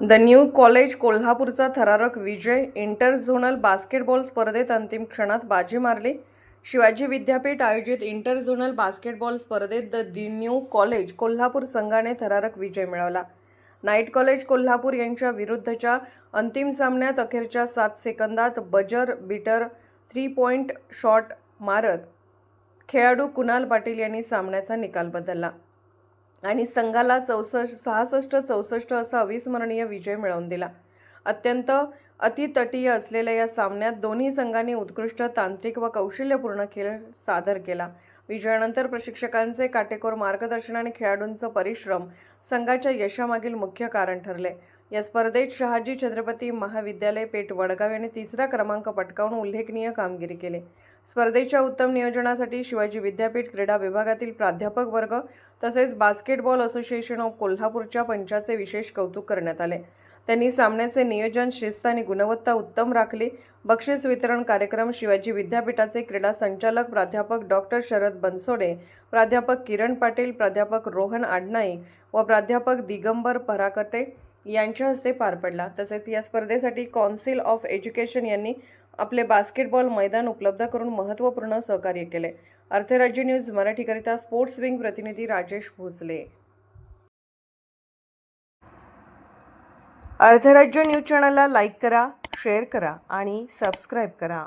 The new college कोल्हापूरचा थरारक विजय inter zonal basketball स्पर्धेत अंतिम क्षणात बाजी मारली. शिवाजी विद्यापीठ आयोजित इंटर झोनल बास्केटबॉल स्पर्धेत the the new college Kolhapur संघाने थरारक विजय मिळवला. नाईट कॉलेज कोल्हापूर यांच्या विरुद्धच्या अंतिम सामन्यात अखेरच्या सात सेकंदात buzzer beater three point shot मारत खेळाडू कुणाल पाटील यांनी सामन्याचा निकाल बदलला. आणि संघाला चौसष्ट सहासष्ट चौसष्ट असा अविस्मरणीय विजय मिळवून दिला. अत्यंत अतितटीय असलेल्या या सामन्यात दोन्ही संघांनी उत्कृष्ट तांत्रिक व कौशल्यपूर्ण खेळ सादर केला. विजयानंतर प्रशिक्षकांचे काटेकोर मार्गदर्शन आणि खेळाडूंचं परिश्रम संघाच्या यशामागील मुख्य कारण ठरले. या स्पर्धेत शहाजी छत्रपती महाविद्यालय पेठ वडगाव यांनी तिसरा क्रमांक पटकावून उल्लेखनीय कामगिरी केली. स्पर्धेच्या उत्तम नियोजनासाठी शिवाजी विद्यापीठ क्रीडा विभागातील प्राध्यापक वर्ग तसेच बास्केटबॉल असोसिएशन ऑफ कोल्हापूरच्या पंचाचे विशेष कौतुक करण्यात आले. त्यांनी सामन्याचे नियोजन शिस्त आणि गुणवत्ता उत्तम राखली. बक्षीस वितरण कार्यक्रम शिवाजी विद्यापीठाचे क्रीडा संचालक प्राध्यापक डॉक्टर शरद बनसोडे प्राध्यापक किरण पाटील प्राध्यापक रोहन आडनाई व प्राध्यापक दिगंबर पराकते यांच्या हस्ते पार पडला. तसेच या स्पर्धेसाठी कौन्सिल ऑफ एज्युकेशन यांनी आपले बास्केटबॉल मैदान उपलब्ध करून महत्त्वपूर्ण सहकार्य केले. अर्थराज्य न्यूज मराठीकरिता स्पोर्ट्स विंग प्रतिनिधी राजेश भोसले. अर्थराज्य न्यूज चॅनलला लाईक करा शेअर करा आणि सबस्क्राईब करा.